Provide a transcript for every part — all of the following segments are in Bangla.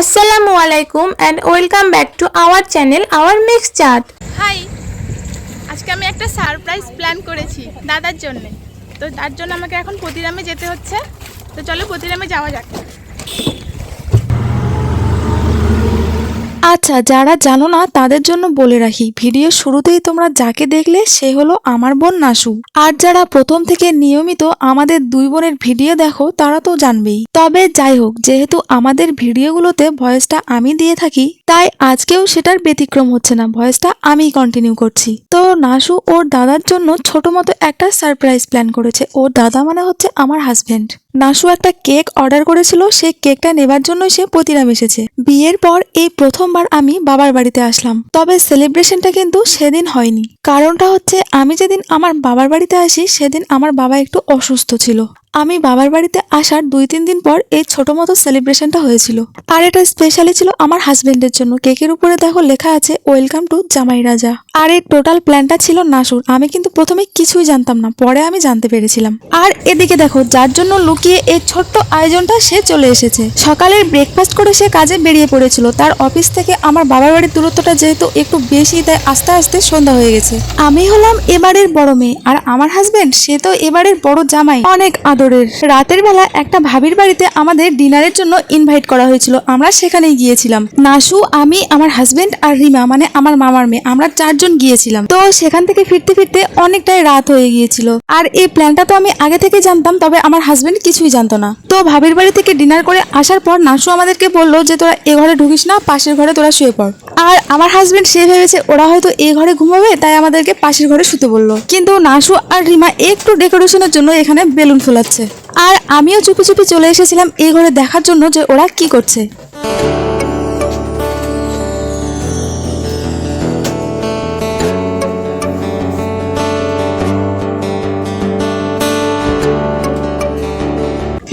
আসসালামু আলাইকুম and welcome back to our channel our mix chart hi আজকে আমি একটা সারপ্রাইজ প্ল্যান করেছি দাদার জন্য। তো তার জন্য আমাকে এখন প্রতিরামে যেতে হচ্ছে। তো চলো প্রতিরামে যাওয়া যাক। আচ্ছা যারা জানো না, তাদের জন্য বলে রাখি, ভিডিও শুরুতেই তোমরা যাকে দেখলে সে হলো আমার বোন নাসু। আর যারা প্রথম থেকে নিয়মিত আমাদের দুই বোনের ভিডিও দেখো, তারা তো জানবেই। তবে যাই হোক, যেহেতু আমাদের ভিডিওগুলোতে ভয়েসটা আমি দিয়ে থাকি, তাই আজকেও সেটার ব্যতিক্রম হচ্ছে না, ভয়েসটা আমি কন্টিনিউ করছি। তো নাসু ওর দাদার জন্য ছোট মতো একটা সারপ্রাইজ প্ল্যান করেছে। ওর দাদা মানে হচ্ছে আমার হাজবেন্ড নাসু একটা কেক অর্ডার করেছিল সেই কেকটা নেবার জন্য সে প্রতিরাম এসেছে। বিয়ের পর এই প্রথমবার আমি বাবার বাড়িতে আসলাম। তবে সেলিব্রেশনটা কিন্তু সেদিন হয়নি। কারণটা হচ্ছে, আমি যেদিন আমার বাবার বাড়িতে আসি, সেদিন আমার বাবা একটু অসুস্থ ছিল। আমি বাবার বাড়িতে আসার দুই তিন দিন পর এই ছোট মতো সেলিব্রেশনটা হয়েছিল। আর এটা স্পেশালি ছিল আমার হাজবেন্ডের জন্য। কেকের উপরে দেখো লেখা আছে ওয়েলকাম টু জামাই রাজা। আর এই টোটাল প্ল্যানটা ছিল নাসুর আমি কিন্তু প্রথমে কিছুই জানতাম না, পরে আমি জানতে পেরেছিলাম। আর এদিকে দেখো, যার জন্য লুকিয়ে এই ছোট্ট আয়োজনটা সে চলে এসেছে। সকালের ব্রেকফাস্ট করে সে কাজে বেরিয়ে পড়েছিল। তার অফিস থেকে আমার বাবার বাড়ির দূরত্বটা যেহেতু একটু বেশি, তাই আস্তে আস্তে সন্ধ্যা হয়ে গেছে। আমি হলাম এবারের বড় মেয়ে, আর আমার হাজবেন্ড সে তো এবারের বড় জামাই। অনেক আদরের রাতের বেলা একটা ভাবির বাড়িতে আমাদের ডিনারের জন্য ইনভাইট করা হয়েছিল। আমরা সেখানেই গিয়েছিলাম। নাসু, আমি, আমার হাজবেন্ড আর রিমা মানে আমার মামার মেয়ে, আমরা চারজন গিয়েছিলাম। তো সেখান থেকে ফিরতে ফিরতে অনেকটাই রাত হয়ে গিয়েছিল। আর এই প্ল্যানটা তো আমি আগে থেকে জানতাম, তবে আমার হাজবেন্ড কিছুই জানতো না। তো ভাবির বাড়ি থেকে ডিনার করে আসার পর নাসু আমাদেরকে বলল যে, তোরা এ ঘরে ঢুকিস না, পাশের ঘরে তোরা শুয়ে পড়। আর আমার হাজবেন্ড সে ভেবেছে, ওরা হয়তো এ ঘরে ঘুমাবে, তাই আমাদেরকে পাশের ঘরে শুতে বলল। কিন্তু নাসু আর রিমা একটু ডেকোরেশনের জন্য এখানে বেলুন ফোলাচ্ছে আর আমিও চুপি চুপি চলে এসেছিলাম এই ঘরে দেখার জন্য যে ওরা কি করছে।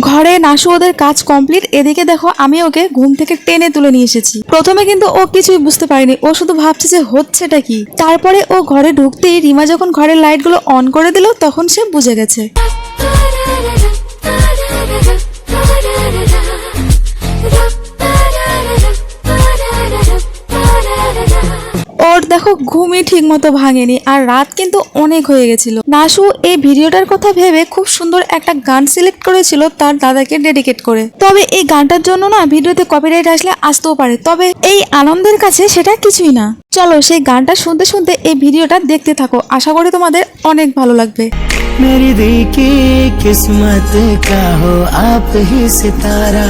ঘরে নাসু ওদের কাজ কমপ্লিট, এদিকে দেখো আমি ওকে ঘুম থেকে টেনে তুলে নিয়ে এসেছি। প্রথমে কিন্তু ও কিছুই বুঝতে পারেনি, ও শুধু ভাবছে যে হচ্ছেটা কি। তারপরে ও ঘরে ঢুকতেই রিমা যখন ঘরের লাইটগুলো অন করে দিল, তখন সে বুঝে গেছে। দেখো ঘুমই ঠিক মতো ভাঙেনি আর রাত কিন্তু অনেক হয়ে গেছিল নাসু এই ভিডিওটার কথা ভেবে খুব সুন্দর একটা গান সিলেক্ট করেছিল তার দাদাকে ডেডিকেট করে তবে এই গানটার জন্য না ভিডিওতে কপিরাইট আসলে আসতেও পারে তবে এই আনন্দের কাছে সেটা কিছুই না চলো সেই গানটা শুনতে শুনতে এই ভিডিওটা দেখতে থাকো আশা করি তোমাদের অনেক ভালো লাগবে मेरी दिल की किस्मत का हो आप ही सितारा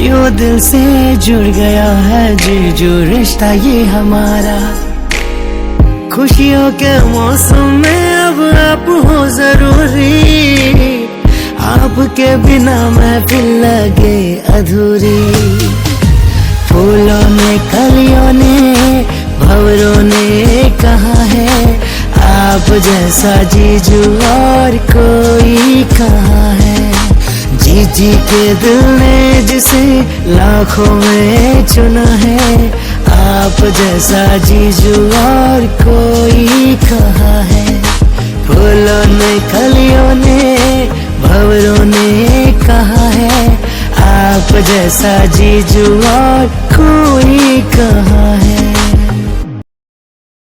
यो दिल से जुड़ गया है जी जो रिश्ता ये हमारा खुशियों के मौसम में अब आप हो ज़रूरी। आपके बिना महफिल लगे अधूरी। फूलों ने, कलियों ने, भवरों ने कहा है, आप जैसा जीजू और कोई कहा है? जी जी के दिल ने जिसे लाखों में चुना है आप जैसा जीजू और कोई कहा है। फूलों ने कलियों ने, भवरों ने कहा है। आप जैसा जीजू और कोई कहा है।